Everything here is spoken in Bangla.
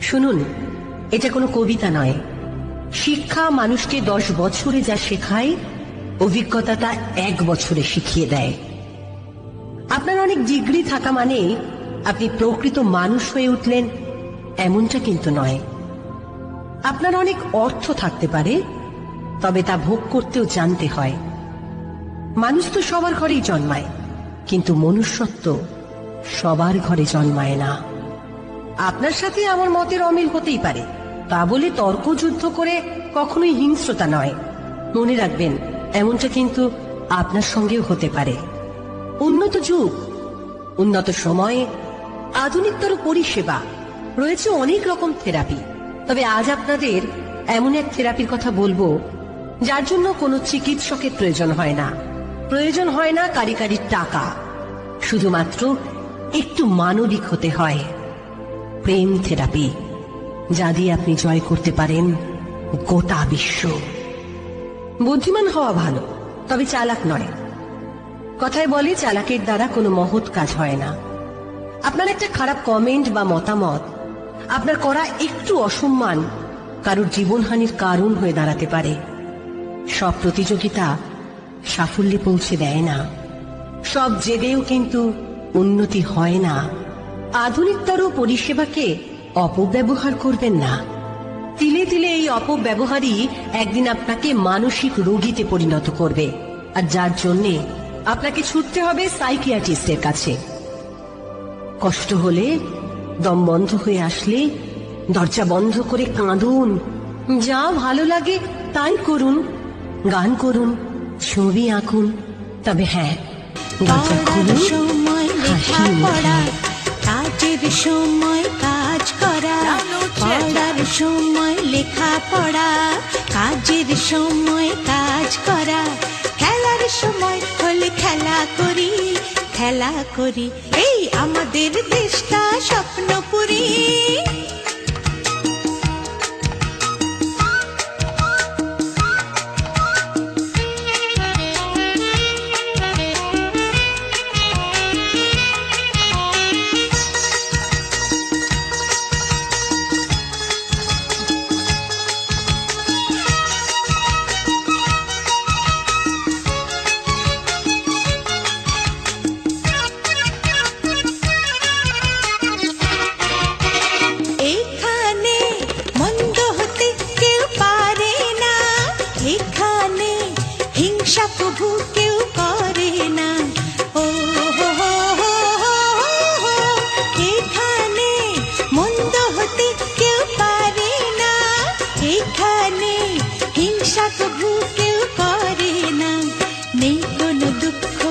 শুনুন, এটা কোনো কবিতা নয়। শিক্ষা মানুষকে দশ বছরে যা শেখায় অভিজ্ঞতা তা এক বছরে শিখিয়ে দেয়। আপনার অনেক ডিগ্রি থাকা মানে আপনি প্রকৃত মানুষ হয়ে উঠলেন, এমনটা কিন্তু নয়। আপনার অনেক অর্থ থাকতে পারে, তবে তা ভোগ করতেও জানতে হয়। মানুষ তো সবার ঘরেই জন্মায়, কিন্তু মনুষ্যত্ব সবার ঘরে জন্মায় না। আপনার সাথে আমার মতের অমিল হতেই পারে। তা বলে তর্ক যুদ্ধ করে কখনোই হিংস্রতা নয়। মনে রাখবেন, এমনটা কিন্তু আপনার সঙ্গেও হতে পারে। উন্নত যুগ, উন্নত সময়ে আধুনিকতর পরিষেবা। রয়েছে অনেক রকম থেরাপি। তবে আজ আপনাদের এমন এক থেরাপির কথা বলব, যার জন্য কোনো চিকিৎসকের প্রয়োজন হয় না। প্রয়োজন হয় না কারিকারির টাকা। শুধুমাত্র একটু মানবিক হতে হয়। প্রেম থেরাপি, যা দিয়ে আপনি জয় করতে পারেন গোটা বিশ্ব। বুদ্ধিমান হওয়া ভালো, তবে চালাক নয়। কথায় বলে চালাকের দ্বারা কোনো মহৎ কাজ হয় না। আপনার একটা খারাপ কমেন্ট বা মতামত, আপনার করা একটু অসম্মান কারোর জীবনহানির কারণ হয়ে দাঁড়াতে পারে। সব প্রতিযোগিতা সাফল্যে পৌঁছে দেয় না। সব জেদেও কিন্তু উন্নতি হয় না। আধুনিকতর পরিষেবাকে অপব্যবহার করবেন না। তিলে তিলে এই অপব্যবহারই একদিন আপনাকে মানসিক রোগীতে পরিণত করবে। আর যার জন্যে আপনাকে ছুটতে হবে সাইকিয়াট্রিস্টের কাছে। কষ্ট হলে, দম বন্ধ হয়ে আসলে দরজা বন্ধ করে কাঁদুন। যা ভালো লাগে তাই করুন, গান করুন, ছবি আঁকুন। তবে হ্যাঁ দরজা খুলুন, হাসি সময় কাজ করা পড়ার সময় লেখা পড়া কাজের সময় কাজ করা খেলার সময় হলে খেলা করি খেলা করি। এই আমাদের দেশটা স্বপ্নপুরী। এখানে হিংসা প্রভু কেউ করে না নেই দুঃখ